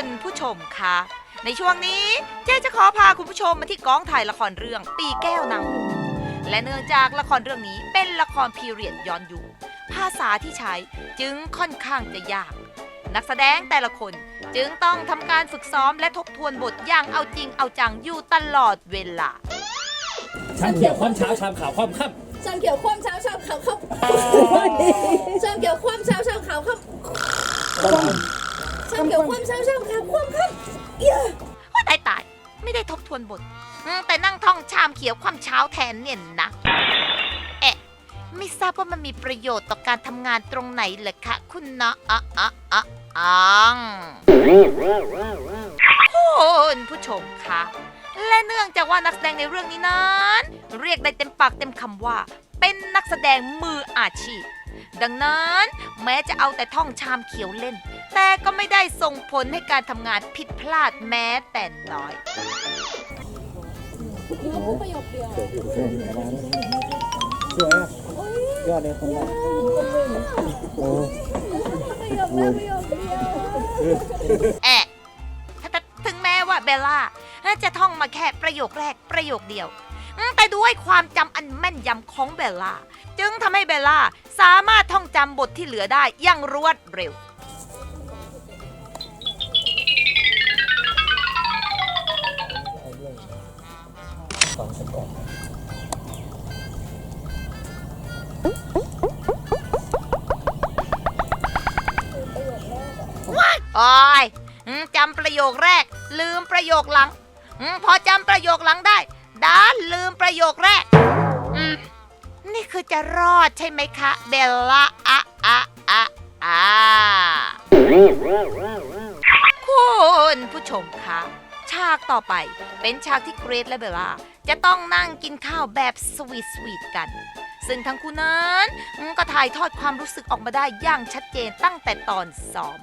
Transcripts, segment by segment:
คุณผู้ชมคะ ในช่วงนี้เจ๊จะขอพาคุณผู้ชมมาที่กองถ่ายละครเรื่องปีแก้วนางหงส์และเนื่องจากละครเรื่องนี้เป็นละครพีเรียดย้อนยุคภาษาที่ใช้จึงค่อนข้างจะยาก นักแสดงแต่ละคนจึงต้องทำการฝึกซ้อมและทบทวนบทอย่างเอาจริงเอาจังอยู่ตลอดเวลา ชามเขียวความเช้าชามขาวความค่ชามเขียวคว่ำเช้าชามขาวครับชามเขียวคว่ำเช้าชามขาวครับชาม เขียวคว่ำเช้าชามขาวคว่ำครับเย้ว่าตายตายไม่ได้ทบทวนบทอืมแต่นั่งท่องชามเขียวความเช้าแทนเนี่ยนะเอ๊ะไม่ทราบว่ามันมีประโยชน์ต่อการทำงานตรงไหนเหรอคะคุณเนาะอะอะอะอังคุณผู้ชมคะและเนื่องจากว่านักแสดงในเรื่องนี้นั้น เรียกได้เต็มปากเต็มคำว่า เป็นนักแสดงมืออาชีพ ดังนั้นแม้จะเอาแต่ท่องชามเขียวเล่น แต่ก็ไม่ได้ส่งผลให้การทำงานผิดพลาดแม้แต่น้อยรู้ประโยคเดียวสวยอะยอดเลยคนละโอ้ประโยคเดียวประโยคเดียวแอะถ้าถึงแม้ว่าเบลล่าจะท่องมาแค่ประโยคแรกประโยคเดียว แต่ด้วยความจำอันแม่นยำของเบลล่า จึงทำให้เบลล่าสามารถท่องจำบทที่เหลือได้อย่างรวดเร็ว โอ้ยอืมจำประโยคแรก ลืมประโยคหลัง พอจำประโยคหลังได้ด้านลืมประโยคแรก นี่คือจะรอดใช่ไหมคะ เบลล่าอะอะอะอะคุณผู้ชมคะ ฉากต่อไปเป็นฉากที่เกรทและเบลล่าจะต้องนั่งกินข้าวแบบสวีทสวีทกัน ซึ่งทั้งคู่นั้นก็ถ่ายทอดความรู้สึกออกมาได้อย่างชัดเจนตั้งแต่ตอนซ้อม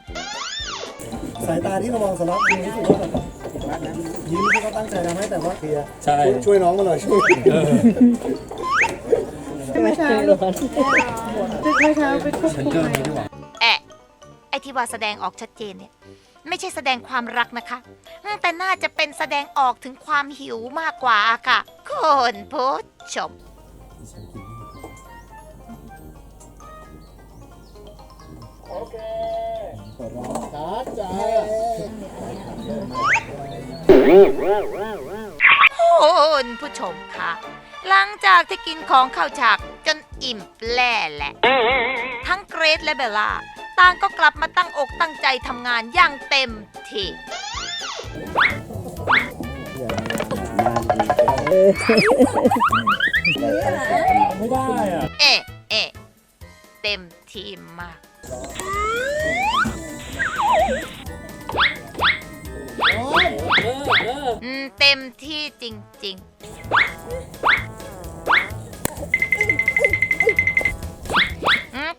สายตาที่ระวังสล็อตยิ้มรู้สึกว่าแบบยิ้มที่เขาตั้งใจทำให้แต่ว่าเคลียร์ำใช่ ช่วยช่วยน้องมาหน่อยช่วยไม่ใช่หรอกไม่ใช่ไปควบฉันคุมเกินนี้ดีกว่าแอะไอที่ว่าแสดงออกชัดเจนเนี่ย ไม่ใช่แสดงความรักนะคะอืมแต่น่าจะเป็นแสดงออกถึงความหิวมากกว่าค่ะคุณผู้ชมครับจ้า คุณผู้ชมคะหลังจากที่กินของเข้าวฉากจนอิ่มแปร่แหละ ทั้งเกรซและเบลล่าต่างก็กลับมาตั้งอกตั้งใจทำงานอย่างเต็มที่ไม่ได้อะเอะเอะเต็มที่มาก เต็มที่จริง ๆ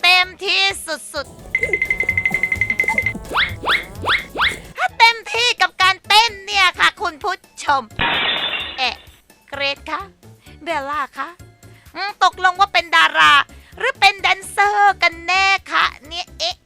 เต็มที่สุดๆ ถ้าเต็มที่กับการเต้นเนี่ยค่ะคุณผู้ชม เอ๊ะเกรดคะเบลล่าคะตกลงว่าเป็นดารา หรือเป็นแดนเซอร์กันแน่คะเนี่ยเอ๊ะ